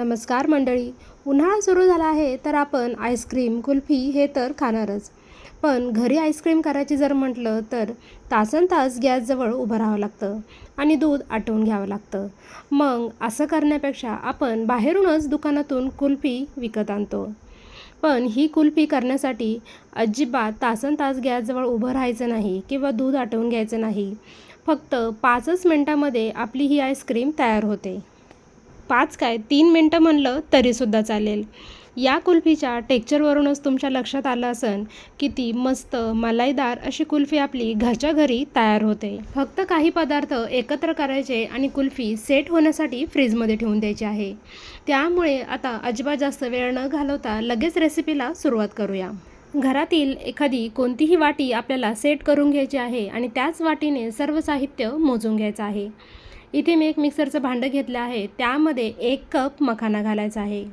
नमस्कार मंडळी. उन्हाळा सुरू झाला आहे तर आपण आईस्क्रीम कुल्फी हे तर खाणारच. पण घरी आईस्क्रीम करायची जर म्हटलं तर तासन तास गॅसजवळ उभं राहावं लागतं आणि दूध आटवून घ्यावं लागतं. मग असं करण्यापेक्षा आपण बाहेरूनच दुकानातून कुल्फी विकत आणतो. पण ही कुल्फी करण्यासाठी अजिबात तासन तास गॅसजवळ उभं राहायचं नाही किंवा दूध आटवून घ्यायचं नाही. फक्त पाचच मिनटामध्ये आपली ही आईस्क्रीम तयार होते. पाच काय तीन मिनटं म्हणलं तरीसुद्धा चालेल. या कुल्फीच्या टेक्चरवरूनच तुमच्या लक्षात आलं असन ती मस्त मलाईदार अशी कुल्फी आपली घरच्या घरी तयार होते. फक्त काही पदार्थ एकत्र करायचे आणि कुल्फी सेट होण्यासाठी फ्रीजमध्ये ठेवून द्यायची आहे. त्यामुळे आता अजिबात जास्त वेळ न घालवता लगेच रेसिपीला सुरुवात करूया. घरातील एखादी कोणतीही वाटी आपल्याला सेट करून घ्यायची आहे आणि त्याच वाटीने सर्व साहित्य मोजून घ्यायचं आहे. इथे मी एक मिक्सरचं भांडं घेतलं आहे. त्यामध्ये एक कप मखाना घालायचा आहे.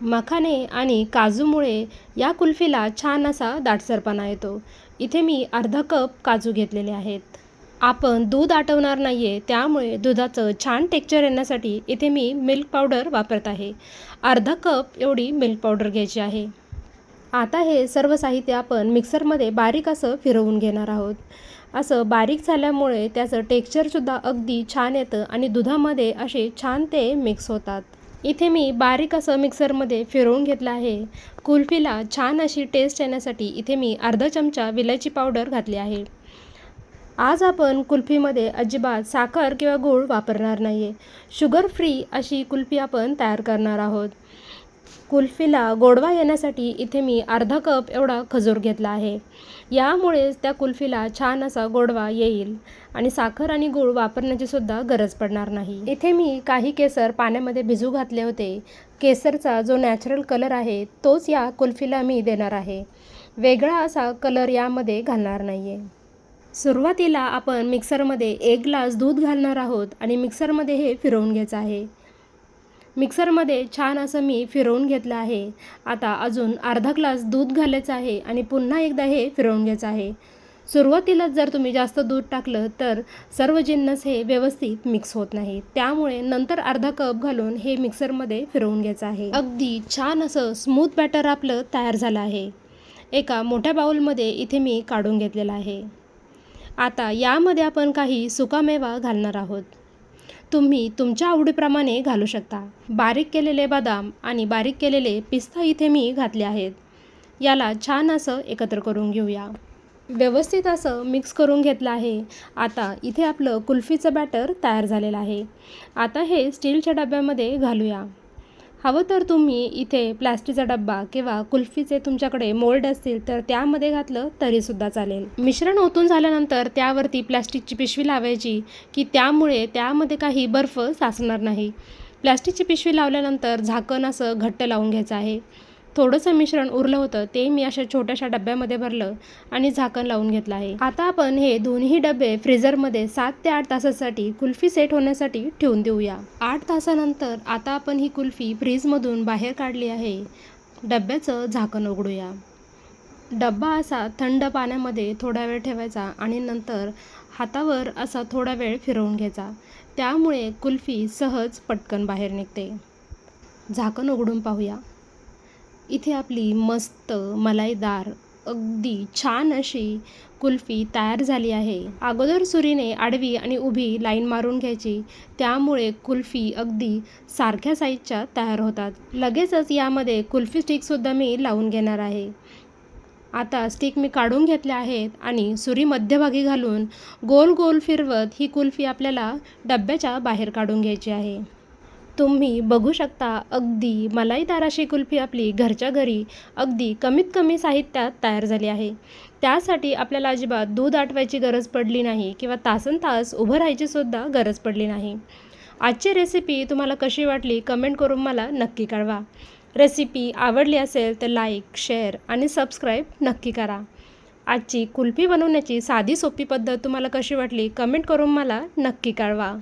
मखाने आणि काजूमुळे या कुल्फीला छान असा दाटसरपणा येतो. इथे मी अर्धा कप काजू घेतलेले आहेत. आपण दूध आटवणार नाही आहे त्यामुळे दुधाचं छान टेक्चर येण्यासाठी इथे मी मिल्क पावडर वापरत आहे. अर्धा कप एवढी मिल्क पावडर घ्यायची आहे. आता हे सर्व साहित्य आपण मिक्सरमध्ये बारीक असं फिरवून घेणार आहोत. असं बारीक झाल्यामुळे त्याचं टेक्स्चरसुद्धा अगदी छान येतं आणि दुधामध्ये असे छान ते मिक्स होतात. इथे मी बारीक असं मिक्सरमध्ये फिरवून घेतलं आहे. कुल्फीला छान अशी टेस्ट येण्यासाठी इथे मी अर्धा चमचा विलायची पावडर घातली आहे. आज आपण कुल्फीमध्ये अजिबात साखर किंवा गूळ वापरणार नाही आहे शुगर फ्री अशी कुल्फी आपण तयार करणार आहोत. कुल्फीला गोडवा येण्यासाठी इथे मी अर्धा कप एवढा खजूर घेतला आहे. यामुळेच त्या कुल्फीला छान असा गोडवा येईल आणि साखर आणि गूळ वापरण्याची सुद्धा गरज पडणार नाही. इथे मी काही केसर पाण्यामध्ये भिजू घातले होते. केसरचा जो नॅचरल कलर आहे तोच या कुल्फीला मी देणार आहे. वेगळा असा कलर यामध्ये घालणार नाही आहे सुरुवातीला आपण मिक्सरमध्ये एक ग्लास दूध घालणार आहोत आणि मिक्सरमध्ये हे फिरवून घ्यायचं आहे. मिक्सरमध्ये छान असं मी फिरवून घेतलं आहे. आता अजून अर्धा ग्लास दूध घालायचं आहे आणि पुन्हा एकदा हे फिरवून घ्यायचं आहे. सुरुवातीलाच जर तुम्ही जास्त दूध टाकलं तर सर्व जिन्नस हे व्यवस्थित मिक्स होत नाही. त्यामुळे नंतर अर्धा कप घालून हे मिक्सरमध्ये फिरवून घ्यायचं आहे. अगदी छान असं स्मूथ बॅटर आपलं तयार झालं आहे. एका मोठ्या बाऊलमध्ये इथे मी काढून घेतलेलं आहे. आता यामध्ये आपण काही सुकामेवा घालणार आहोत. तुम्ही तुमच्या आवडीप्रमाणे घालू शकता. बारीक केलेले बदाम आणि बारीक केलेले पिस्ता इथे मी घातले आहेत. याला छान असं एकत्र करून घेऊया. व्यवस्थित असं मिक्स करून घेतलं आहे. आता इथे आपलं कुल्फीचं बॅटर तयार झालेलं आहे. आता हे स्टीलच्या डब्यामध्ये घालूया. हवं तर तुम्ही इथे प्लॅस्टिकचा डब्बा किंवा कुल्फीचे तुमच्याकडे मोल्ड असतील तर त्यामध्ये घातलं तरीसुद्धा चालेल. मिश्रण ओतून झाल्यानंतर त्यावरती प्लॅस्टिकची पिशवी लावायची की त्यामुळे त्यामध्ये काही बर्फ साचणार नाही. प्लॅस्टिकची पिशवी लावल्यानंतर झाकण असं घट्ट लावून घ्यायचं आहे. थोडंसं मिश्रण उरलं होतं ते मी अशा छोट्याशा डब्यामध्ये भरलं आणि झाकण लावून घेतलं आहे. आता आपण हे दोन्ही डबे फ्रीझरमध्ये सात ते आठ तासासाठी कुल्फी सेट होण्यासाठी ठेवून देऊया. आठ तासानंतर आता आपण ही कुल्फी फ्रीजमधून बाहेर काढली आहे. डब्याचं झाकण उघडूया. डब्बा असा थंड पाण्यामध्ये थोडा वेळ ठेवायचा आणि नंतर हातावर असा थोडा वेळ फिरवून घ्यायचा. त्यामुळे कुल्फी सहज पटकन बाहेर निघते. झाकण उघडून पाहूया. इथे आपली मस्त मलाईदार अगदी छान अशी कुल्फी तयार झाली आहे. अगोदर सुरीने आडवी आणि उभी लाईन मारून घ्यायची. त्यामुळे कुल्फी अगदी सारख्या साईजच्या तयार होतात. लगेचच यामध्ये कुल्फी स्टिकसुद्धा मी लावून घेणार आहे. आता स्टिक मी काढून घेतल्या आहेत आणि सुरी मध्यभागी घालून गोल गोल फिरवत ही कुल्फी आपल्याला डब्याच्या बाहेर काढून घ्यायची आहे. तुम्ही बघू शकता अगदी मलाई ताराशी कुल्फी आपली घरच्या घरी अगदी कमीत कमी साहित्यात तयार झाली आहे. त्यासाठी आपल्याला अजिबात दूध आटवायची गरज पडली नाही किंवा तासन तास उभं राहायची सुद्धा गरज पडली नाही. आजची रेसिपी तुम्हाला कशी वाटली कमेंट करून मला नक्की कळवा. रेसिपी आवडली असेल तर लाईक शेअर आणि सबस्क्राईब नक्की करा. आजची कुल्फी बनवण्याची साधी सोपी पद्धत तुम्हाला कशी वाटली कमेंट करून मला नक्की कळवा.